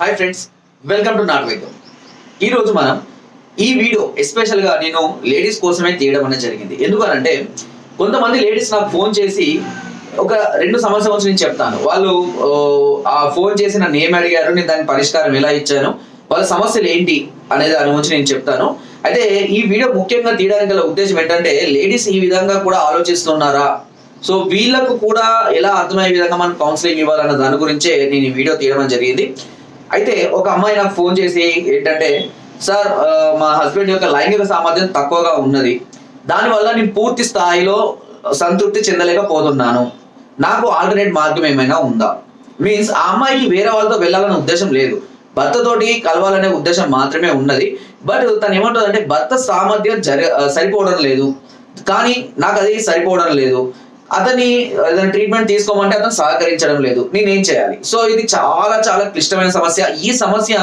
Hi friends welcome to నాట్ వైద్యం ఈరోజు మనం ఈ వీడియో ఎస్పెషల్గా నేను లేడీస్ కోసమే తీయడం అనేది జరిగింది. ఎందుకనంటే కొంతమంది లేడీస్ నాకు ఫోన్ చేసి ఒక రెండు సంవత్సరాల నుంచి నేను చెప్తాను. వాళ్ళు ఆ ఫోన్ చేసి నన్ను నేమ్ అడిగారు నేను దాని పరిష్కారం ఎలా ఇచ్చాను వాళ్ళ సమస్యలు ఏంటి అనే దాని గురించి నేను చెప్తాను. అయితే ఈ వీడియో ముఖ్యంగా తీయడానికి గల ఉద్దేశం ఏంటంటే లేడీస్ ఈ విధంగా కూడా ఆలోచిస్తున్నారా? సో వీళ్ళకు కూడా ఎలా అర్థమయ్యే విధంగా మనం కౌన్సిలింగ్ ఇవ్వాలన్న దాని గురించే నేను ఈ వీడియో తీయడం జరిగింది. అయితే ఒక అమ్మాయి నాకు ఫోన్ చేసి ఏంటంటే సార్ మా హస్బెండ్ యొక్క లైంగిక సామర్థ్యం తక్కువగా ఉన్నది. దానివల్ల నేను పూర్తి స్థాయిలో సంతృప్తి చెందలేకపోతున్నాను. నాకు ఆల్టర్నేట్ మార్గం ఏమైనా ఉందా? మీన్స్ ఆ అమ్మాయికి వేరే వాళ్ళతో వెళ్ళాలనే ఉద్దేశం లేదు. భర్తతోటి కలవాలనే ఉద్దేశం మాత్రమే ఉన్నది. బట్ తను ఏమంటుంది అంటే భర్త సామర్థ్యం జరి సరిపోవడం లేదు. కానీ నాకు అది సరిపోవడం లేదు. అతని ఏదైనా ట్రీట్మెంట్ తీసుకోమంటే అతను సహకరించడం లేదు. నేనేం చేయాలి? సో ఇది చాలా చాలా క్లిష్టమైన సమస్య. ఈ సమస్య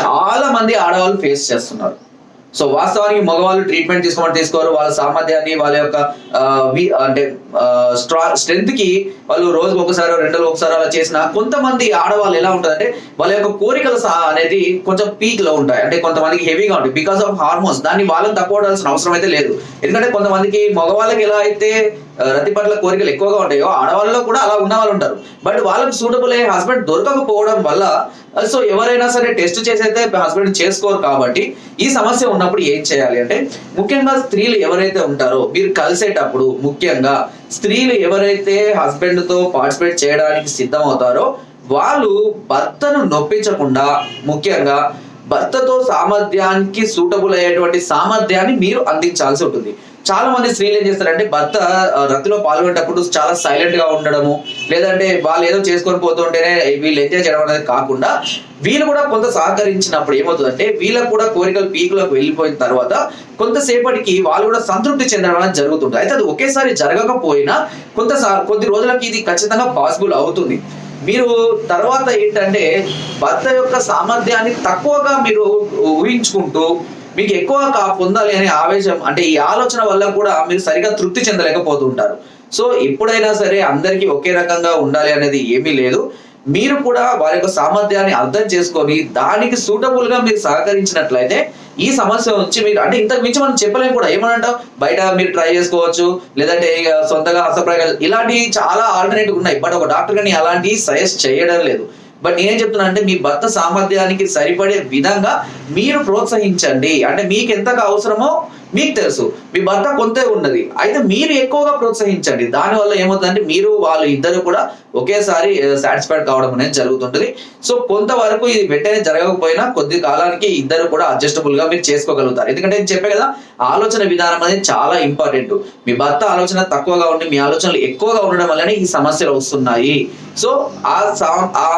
చాలా మంది ఆడవాళ్ళు ఫేస్ చేస్తున్నారు. సో వాస్తవానికి మగవాళ్ళు ట్రీట్మెంట్ తీసుకోమని తీసుకోరు. వాళ్ళ సామర్థ్యాన్ని వాళ్ళ యొక్క అంటే స్ట్రా అంటే స్ట్రెంత్కి వాళ్ళు రోజుకు ఒకసారి రెండు ఒకసారి అలా చేసిన కొంతమంది ఆడవాళ్ళు ఎలా ఉంటుందంటే వాళ్ళ యొక్క కోరికలు అనేది కొంచెం పీక్లో ఉంటాయి. అంటే కొంతమందికి హెవీగా ఉంటాయి. బికాస్ ఆఫ్ హార్మోన్స్ దాన్ని వాళ్ళని తక్కువ అవసరం అయితే లేదు. ఎందుకంటే కొంతమందికి మగవాళ్ళకి ఎలా అయితే రతి పట్ల కోరికలు ఎక్కువగా ఉంటాయో ఆడవాళ్ళలో కూడా అలా ఉన్న వాళ్ళు ఉంటారు. బట్ వాళ్ళకి సూటబుల్ అయ్యే హస్బెండ్ దొరకకపోవడం వల్ల uh, సో ఎవరైనా సరే టెస్ట్ చేసైతే హస్బెండ్ చేసుకోరు కాబట్టి ఈ సమస్య ఉన్నప్పుడు ఏం చేయాలి అంటే ముఖ్యంగా స్త్రీలు ఎవరైతే ఉంటారో మీరు కలిసేటప్పుడు ముఖ్యంగా స్త్రీలు ఎవరైతే హస్బెండ్తో పార్టిసిపేట్ చేయడానికి సిద్ధం అవుతారో వాళ్ళు భర్తను నొప్పించకుండా ముఖ్యంగా భర్తతో సామర్థ్యానికి సూటబుల్ అయ్యేటువంటి సామర్థ్యాన్ని మీరు అందించాల్సి ఉంటుంది. చాలా మంది స్త్రీలు ఏం చేస్తారంటే భర్త రతిలో పాల్గొనేటప్పుడు చాలా సైలెంట్గా ఉండడము లేదంటే వాళ్ళు ఏదో చేసుకొని పోతుంటేనే వీళ్ళు ఎంజాయ్ చేయడం అనేది కాకుండా వీళ్ళు కూడా కొంత సహకరించినప్పుడు ఏమవుతుందంటే వీళ్ళకు కూడా కోరికలు పీకులకు వెళ్ళిపోయిన తర్వాత కొంతసేపటికి వాళ్ళు కూడా సంతృప్తి చెందడం అనేది జరుగుతుంది అయితే అది ఒకేసారి జరగకపోయినా కొంత కొద్ది రోజులకి ఇది ఖచ్చితంగా పాసిబుల్ అవుతుంది. మీరు తర్వాత ఏంటంటే భర్త యొక్క సామర్థ్యాన్ని తక్కువగా మీరు ఊహించుకుంటూ మీకు ఎక్కువ కా పొందాలి అనే ఆవేశం అంటే ఈ ఆలోచన వల్ల కూడా మీరు సరిగా తృప్తి చెందలేకపోతుంటారు సో ఎప్పుడైనా సరే అందరికీ ఒకే రకంగా ఉండాలి అనేది ఏమీ లేదు. మీరు కూడా వారి యొక్క సామర్థ్యాన్ని అర్థం చేసుకొని దానికి సూటబుల్గా మీరు సహకరించినట్లయితే ఈ సమస్య నుంచి మీరు అంటే ఇంతకు మించి మనం చెప్పలేము కూడా. ఏమనంటాం బయట మీరు ట్రై చేసుకోవచ్చు లేదంటే ఇక సొంతగా హస్తప్రయోగాలు ఇలాంటి చాలా ఆల్టర్నేటివ్ ఉన్నాయి. బట్ ఒక డాక్టర్ కానీ అలాంటి సజెస్ట్ చేయడం లేదు. బట్ నేనేం చెప్తున్నా అంటే మీ భర్త సామర్థ్యానికి సరిపడే విధంగా మీరు ప్రోత్సహించండి. అంటే మీకు ఎంతగా అవసరమో మీకు తెలుసు మీ భర్త కొంతే ఉన్నది. అయితే మీరు ఎక్కువగా ప్రోత్సహించండి. దానివల్ల ఏమవుతుందంటే మీరు వాళ్ళు ఇద్దరు కూడా ఒకేసారి సాటిస్ఫైడ్ కావడం అనేది జరుగుతుంటుంది. సో కొంతవరకు ఇది వెంటనే జరగకపోయినా కొద్ది కాలానికి ఇద్దరు కూడా అడ్జస్టబుల్గా మీరు చేసుకోగలుగుతారు. ఎందుకంటే నేను చెప్పే కదా ఆలోచన విధానం అనేది చాలా ఇంపార్టెంట్ మీ భర్త ఆలోచన తక్కువగా ఉండి మీ ఆలోచనలు ఎక్కువగా ఉండడం వల్లనే ఈ సమస్యలు వస్తున్నాయి. సో ఆ సా- ఆ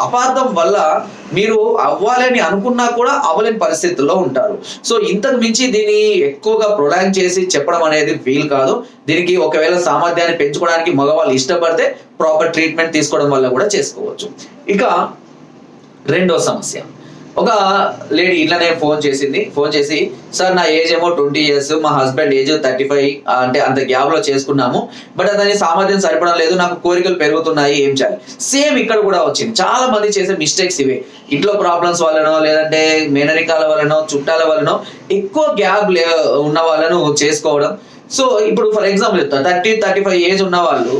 అపార్థం వల్ల మీరు అవ్వాలని అనుకున్నా కూడా అవ్వలేని పరిస్థితుల్లో ఉంటారు. సో ఇంతకు మించి దీన్ని ఎక్కువగా ప్రొలాంగ్ చేసి చెప్పడం అనేది వీలు కాదు. దీనికి ఒకవేళ సామర్థ్యాన్ని పెంచుకోవడానికి మగవాళ్ళు ఇష్టపడితే ప్రాపర్ ట్రీట్మెంట్ తీసుకోవడం వల్ల కూడా చేసుకోవచ్చు. ఇక రెండో సమస్య. ఒక లేడీ ఇట్లానే ఫోన్ చేసింది. ఫోన్ చేసి సార్ నా ఏజ్ ఏమో ట్వంటీ ఇయర్స్ మా హస్బెండ్ ఏజ్ థర్టీ ఫైవ్ అంటే అంత గ్యాప్లో చేసుకున్నాము. బట్ అతని సామర్థ్యం సరిపడం లేదు నాకు కోరికలు పెరుగుతున్నాయి ఏం చేయాలి? సేమ్ ఇక్కడ కూడా వచ్చింది. చాలా మంది చేసే మిస్టేక్స్ ఇవే. ఇంట్లో ప్రాబ్లమ్స్ వల్లనో లేదంటే మేనరికాల వల్లనో చుట్టాల వల్లనో ఎక్కువ గ్యాప్ ఉన్న వాళ్ళను చేసుకోవడం. సో ఇప్పుడు ఫర్ ఎగ్జాంపుల్ చెప్తా. థర్టీ థర్టీ ఫైవ్ ఏజ్ ఉన్న వాళ్ళు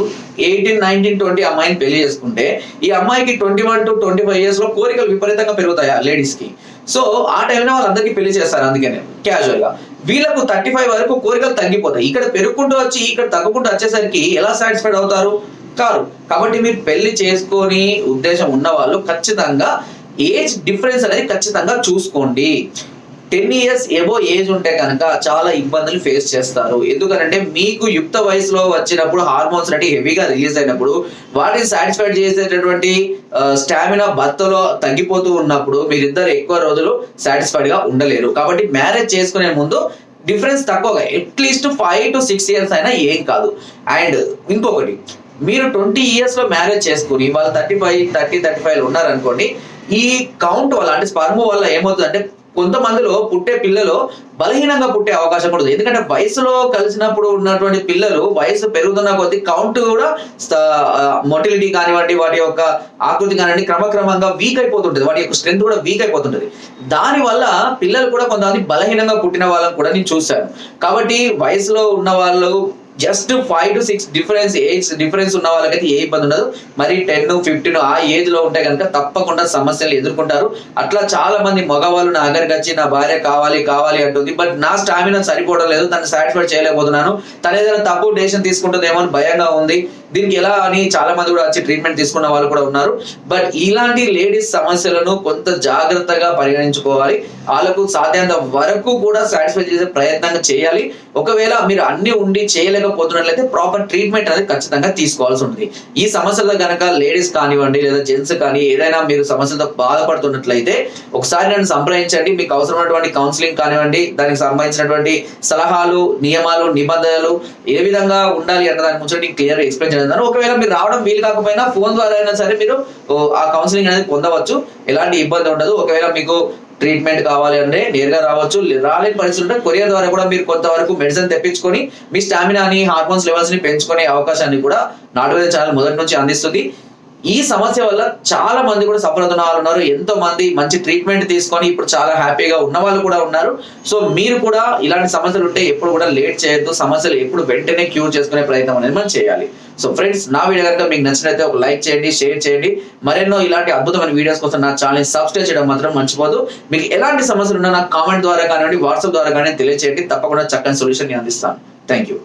ఎయిటీన్ నైన్టీన్ ట్వంటీ అమ్మాయిని పెళ్ళి చేసుకుంటే ఈ అమ్మాయికి twenty one to twenty five ఇయర్స్లో కోరికలు విపరీతంగా పెరుగుతాయి ఆ లేడీస్కి సో ఆ టైంలో వాళ్ళందరికీ పెళ్ళి చేస్తారు అందుకనే క్యాజువల్గా. వీళ్ళకు థర్టీ ఫైవ్ వరకు కోరికలు తగ్గిపోతాయి. ఇక్కడ పెరుగుకుంటూ వచ్చి ఇక్కడ తగ్గుకుంటూ వచ్చేసరికి ఎలా సాటిస్ఫైడ్ అవుతారు? కారు. కాబట్టి మీరు పెళ్ళి చేసుకొని ఉద్దేశం ఉన్న వాళ్ళు ఖచ్చితంగా ఏజ్ డిఫరెన్స్ అనేది ఖచ్చితంగా చూసుకోండి. టెన్ ఇయర్స్ ఏవో ఏజ్ ఉంటే కనుక చాలా ఇబ్బందులు ఫేస్ చేస్తారు. ఎందుకంటే మీకు యుక్త వయసులో వచ్చినప్పుడు హార్మోన్స్ అంటే హెవీగా రిలీజ్ అయినప్పుడు వాటిని సాటిస్ఫైడ్ చేసేటటువంటి స్టామినా భర్తలో తగ్గిపోతూ ఉన్నప్పుడు మీరిద్దరు ఎక్కువ రోజులు సాటిస్ఫైడ్గా ఉండలేరు. కాబట్టి మ్యారేజ్ చేసుకునే ముందు డిఫరెన్స్ తక్కువగా at least five to six years అయినా ఏం కాదు. అండ్ ఇంకొకటి మీరు ట్వంటీ ఇయర్స్లో మ్యారేజ్ చేసుకుని వాళ్ళు thirty five thirty thirty five ఉన్నారనుకోండి ఈ కౌంట్ వల్ల అంటే స్పర్మ్ వల్ల ఏమవుతుందంటే కొంతమందిలో పుట్టే పిల్లలు బలహీనంగా పుట్టే అవకాశం కూడా ఎందుకంటే వయసులో కలిసినప్పుడు ఉన్నటువంటి పిల్లలు వయసు పెరుగుతున్న కొద్ది కౌంట్ కూడా మొటిలిటీ కానివ్వండి వాటి యొక్క ఆకృతి కానివ్వండి క్రమక్రమంగా వీక్ అయిపోతుంటుంది. వాటి యొక్క స్ట్రెంత్ కూడా వీక్ అయిపోతుంటుంది. దాని వల్ల పిల్లలు కూడా కొంతమంది బలహీనంగా పుట్టిన వాళ్ళని కూడా నేను చూశాను. కాబట్టి వయసులో ఉన్న వాళ్ళు just five to six difference age difference ఉన్న వాళ్ళకైతే ఏ ఇబ్బంది ఉండదు. మరి టెన్ ఫిఫ్టీన్ ఆ ఏజ్లో ఉంటే కనుక తప్పకుండా సమస్యలు ఎదుర్కొంటారు. అట్లా చాలా మంది మగవాళ్ళు నా దగ్గరికి వచ్చి నా భార్య కావాలి కావాలి అంటుంది. బట్ నా స్టామినా సరిపోవడం లేదు. తను సాటిస్ఫై చేయలేకపోతున్నాను. తన ఏదైనా తప్పు డెసిషన్ తీసుకుంటుందేమో అని భయంగా ఉంది. దీనికి ఎలా అని చాలా మంది కూడా వచ్చి ట్రీట్మెంట్ తీసుకున్న వాళ్ళు కూడా ఉన్నారు. బట్ ఇలాంటి లేడీస్ సమస్యలను కొంత జాగ్రత్తగా పరిగణించుకోవాలి. వాళ్ళకు సాధ్యంత వరకు కూడా సాటిస్ఫై చేసే ప్రయత్నంగా చేయాలి. ఒకవేళ మీరు అన్ని ఉండి చేయలేకపోతున్నట్లయితే ప్రాపర్ ట్రీట్మెంట్ అనేది ఖచ్చితంగా తీసుకోవాల్సి ఉంటుంది. ఈ సమస్యలు కనుక లేడీస్ కానివ్వండి లేదా జెంట్స్ కానీ ఏదైనా మీరు సమస్యలతో బాధపడుతున్నట్లయితే ఒకసారి నన్ను సంప్రదించండి. మీకు అవసరమైనటువంటి కౌన్సిలింగ్ కానివ్వండి దానికి సంబంధించినటువంటి సలహాలు నియమాలు నిబంధనలు ఏ విధంగా ఉండాలి అన్న దాని గురించి క్లియర్ ఎక్స్ప్లెయిన్ చేస్తాను ఒకవేళ మీరు రావడం వీలు కాకపోయినా ఫోన్ ద్వారా అయినా సరే మీరు ఆ కౌన్సిలింగ్ అనేది పొందవచ్చు. ఎలాంటి ఇబ్బంది ఉండదు. ఒకవేళ మీకు ట్రీట్మెంట్ కావాలి అంటే నేరుగా రావచ్చు. రాలేని పరిస్థితి ఉంటే కొరియర్ ద్వారా కూడా మీరు కొంతవరకు మెడిసిన్ తెప్పించుకొని మీ స్టామినాని హార్మోన్స్ లెవెల్స్ని పెంచుకునే అవకాశాన్ని కూడా నాటువేద ఛానల్ మొదటి నుంచి అందిస్తుంది. ఈ సమస్య వల్ల చాలా మంది కూడా సఫర్ వాళ్ళు ఉన్నారు ఎంతో మంది మంచి ట్రీట్మెంట్ తీసుకొని ఇప్పుడు చాలా హ్యాపీగా ఉన్న వాళ్ళు కూడా ఉన్నారు. సో మీరు కూడా ఇలాంటి సమస్యలు ఉంటే ఎప్పుడు కూడా లేట్ చేయొద్దు. సమస్యలు ఎప్పుడు వెంటనే క్యూర్ చేసుకునే ప్రయత్నం అనేది మనం చేయాలి. సో ఫ్రెండ్స్ నా వీడియో కనుక మీకు నచ్చినైతే ఒక లైక్ చేయండి షేర్ చేయండి. మరెన్నో ఇలాంటి అద్భుతమైన వీడియోస్ కోసం నా ఛానల్ సబ్స్క్రైబ్ చేయడం మాత్రం మర్చిపోదు మీకు ఎలాంటి సమస్యలు ఉన్నా నాకు కామెంట్ ద్వారా కానివ్వండి వాట్సాప్ ద్వారా కానీ తెలియచేయండి. తప్పకుండా చక్కని సొల్యూషన్ నేను అందిస్తాను. Thank you